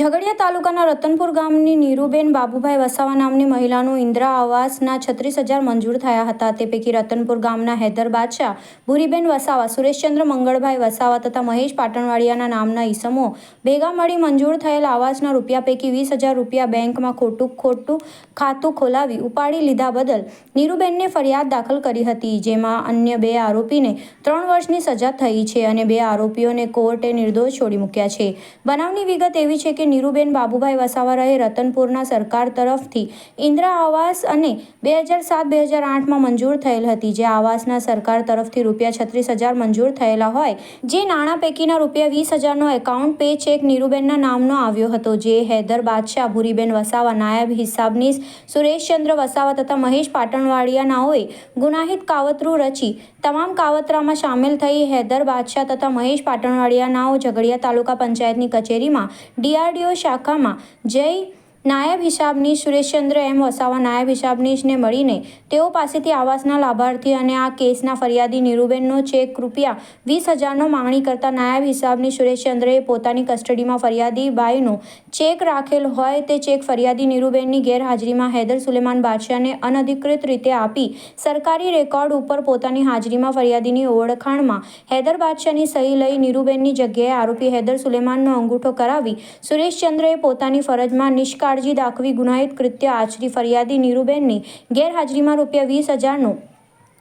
ઝઘડિયા તાલુકાના રતનપુર ગામની નીરુબેન બાબુભાઈ વસાવા નામની મહિલાનું ઇન્દિરા આવાસના છત્રીસ હજાર મંજૂર થયા હતા. તે પૈકી રતનપુર ગામના હૈદર બાદશાહ, ભૂરીબેન વસાવા, સુરેશચંદ્ર મંગળભાઈ વસાવા તથા મહેશ પાટણવાડિયાના નામના ઈસમો ભેગા મળી મંજૂર થયેલ આવાસના રૂપિયા પૈકી વીસ હજાર રૂપિયા બેંકમાં ખોટું ખોટું ખાતું ખોલાવી ઉપાડી લીધા બદલ નીરુબેનને ફરિયાદ દાખલ કરી હતી, જેમાં અન્ય બે આરોપીને ત્રણ વર્ષની સજા થઈ છે અને બે આરોપીઓને કોર્ટે નિર્દોષ છોડી મૂક્યા છે. બનાવની વિગત એવી છે કે નીરુબેન બાબુભાઈ વસાવા રહે રતનપુરના સરકાર તરફથી ઇન્દિરા આવાસ અને બે હજાર સાત, બે હજાર આઠમાં મંજૂર થયેલ હતી. જે આવાસના સરકાર તરફથી રૂપિયા છત્રીસ હજાર મંજૂર થયેલા હોય, જે નાણાં પૈકીના રૂપિયા વીસ હજારનો એકાઉન્ટ પે ચેક નીરુબેનના નામનો આવ્યો હતો. જે હૈદર બાદશાહ, ભૂરીબેન વસાવા, નાયબ હિસાબનીશ સુરેશચંદ્ર વસાવા તથા મહેશ પાટણવાડિયા નાઓએ ગુનાહિત કાવતરું રચી તમામ કાવતરામાં સામેલ થઈ હૈદર બાદશાહ તથા મહેશ પાટણવાડિયા નાઓ ઝઘડિયા તાલુકા પંચાયતની કચેરીમાં ડીઆરડીઓ શાખામાં જય નાયબ હિસાબનીશ સુરેશચંદ્ર એમ વસાવા નાયબ હિસાબનીશને મળીને તેઓ પાસેથી આવાસના લાભાર્થી અને આ કેસના ફરિયાદી નીરુબેનનો ચેક રૂપિયા વીસ હજારનો માંગણી કરતા નાયબ હિસાબનીશ સુરેશચંદ્રએ પોતાની કસ્ટડીમાં ફરિયાદી બાઈનો ચેક રાખેલ હોય તે ચેક ફરિયાદી નીરુબેનની ગેરહાજરીમાં હૈદર સુલેમાન બાદશાહને અનધિકૃત રીતે આપી સરકારી રેકોર્ડ ઉપર પોતાની હાજરીમાં ફરિયાદીની ઓળખાણમાં હૈદર બાદશાહની સહી લઈ નીરુબેનની જગ્યાએ આરોપી હૈદર સુલેમાનનો અંગૂઠો કરાવી સુરેશચંદ્રએ પોતાની ફરજમાં નિષ્કાળજી દાખવી ગુનાહિત કૃત્ય આચરી ફરિયાદી નીરુબેનની ગેરહાજરીમાં રૂપિયા વીસ હજારનો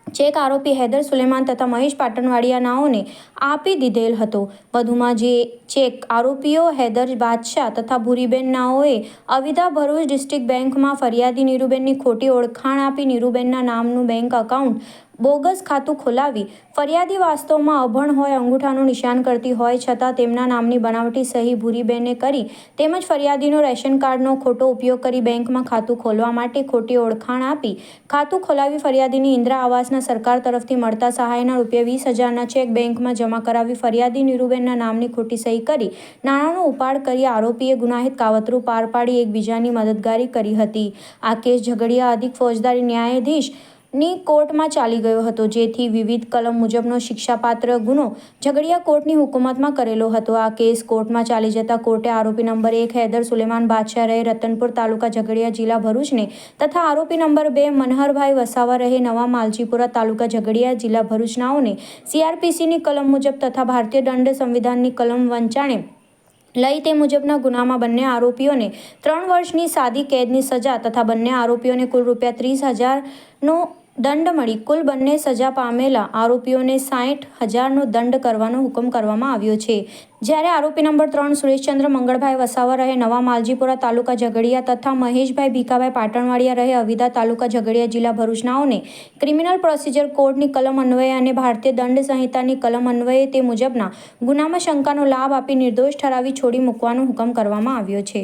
ચેક આરોપી હૈદર સુલેમાન તથા મહેશ પાટણવાડિયાનાઓને આપી દીધેલ હતો. વધુમાં જે ચેક આરોપીઓ હૈદર બાદશાહ તથા ભૂરીબેન નાઓએ અવિધા ભરૂચ ડિસ્ટ્રિક્ટ બેંકમાં ફરિયાદી નીરુબેનની ખોટી ઓળખાણ આપી નીરુબેનના નામનું બેંક એકાઉન્ટ બોગસ ખાતું ખોલાવી ફરિયાદી વાસ્તવમાં અભણ હોય અંગૂઠાનું નિશાન કરતી હોય છતાં તેમના નામની બનાવટી સહી ભૂરીબેને કરી તેમજ ફરિયાદીનો રેશન કાર્ડનો ખોટો ઉપયોગ કરી બેંકમાં ખાતું ખોલવા માટે ખોટી ઓળખાણ આપી ખાતું ખોલાવી ફરિયાદીની ઇન્દિરા આવાસના સરકાર તરફથી મળતા સહાયના રૂપિયા વીસ હજારના ચેક બેંકમાં જમા કરાવી ફરિયાદી નીરુબેનના નામની ખોટી સહી કરી નાણાંનો ઉપાડ કરી આરોપીએ ગુનાહિત કાવતરું પાર પાડી એકબીજાની મદદગારી કરી હતી. આ કેસ ઝઘડિયા અધિક ફોજદારી ન્યાયાધીશ ની કોર્ટમાં ચાલી ગયો હતો, જેથી વિવિધ કલમ મુજબનો શિક્ષાપાત્ર ગુનો ઝઘડિયા કોર્ટની હુકુમતમાં કરેલો હતો. આ કેસ કોર્ટમાં ચાલી જતા કોર્ટે આરોપી નંબર એક હૈદર સુલેમાન બાદશાહ રહે રતનપુર તાલુકા ઝઘડિયા જિલ્લા ભરૂચને તથા આરોપી નંબર બે મનહરભાઈ વસાવા રહે નવા માલજીપુરા તાલુકા ઝઘડિયા જિલ્લા ભરૂચનાઓને સીઆરપીસીની કલમ મુજબ તથા ભારતીય દંડ સંવિધાનની કલમ વંચાણે લઈ તે મુજબના ગુનામાં બંને આરોપીઓને ત્રણ વર્ષની સાદી કેદની સજા તથા બંને આરોપીઓને કુલ રૂપિયા ત્રીસ હજારનો દંડ મળી કુલ બંને સજા પામેલા આરોપીઓને સાઠ હજારનો દંડ કરવાનો હુકમ કરવામાં આવ્યો છે. જ્યારે આરોપી નંબર ત્રણ સુરેશચંદ્ર મંગળભાઈ વસાવા રહે, નવા માલજીપુરા તાલુકા ઝઘડિયા તથા મહેશભાઈ ભીખાભાઈ પાટણવાડિયા રહે, અવિદા તાલુકા ઝઘડિયા જિલ્લા ભરૂચનાઓને ક્રિમિનલ પ્રોસિજર કોડની કલમ અન્વયે અને ભારતીય દંડ સંહિતાની કલમ અન્વયે તે મુજબના ગુનામાં શંકાનો લાભ આપી નિર્દોષ ઠરાવી છોડી મૂકવાનો હુકમ કરવામાં આવ્યો છે.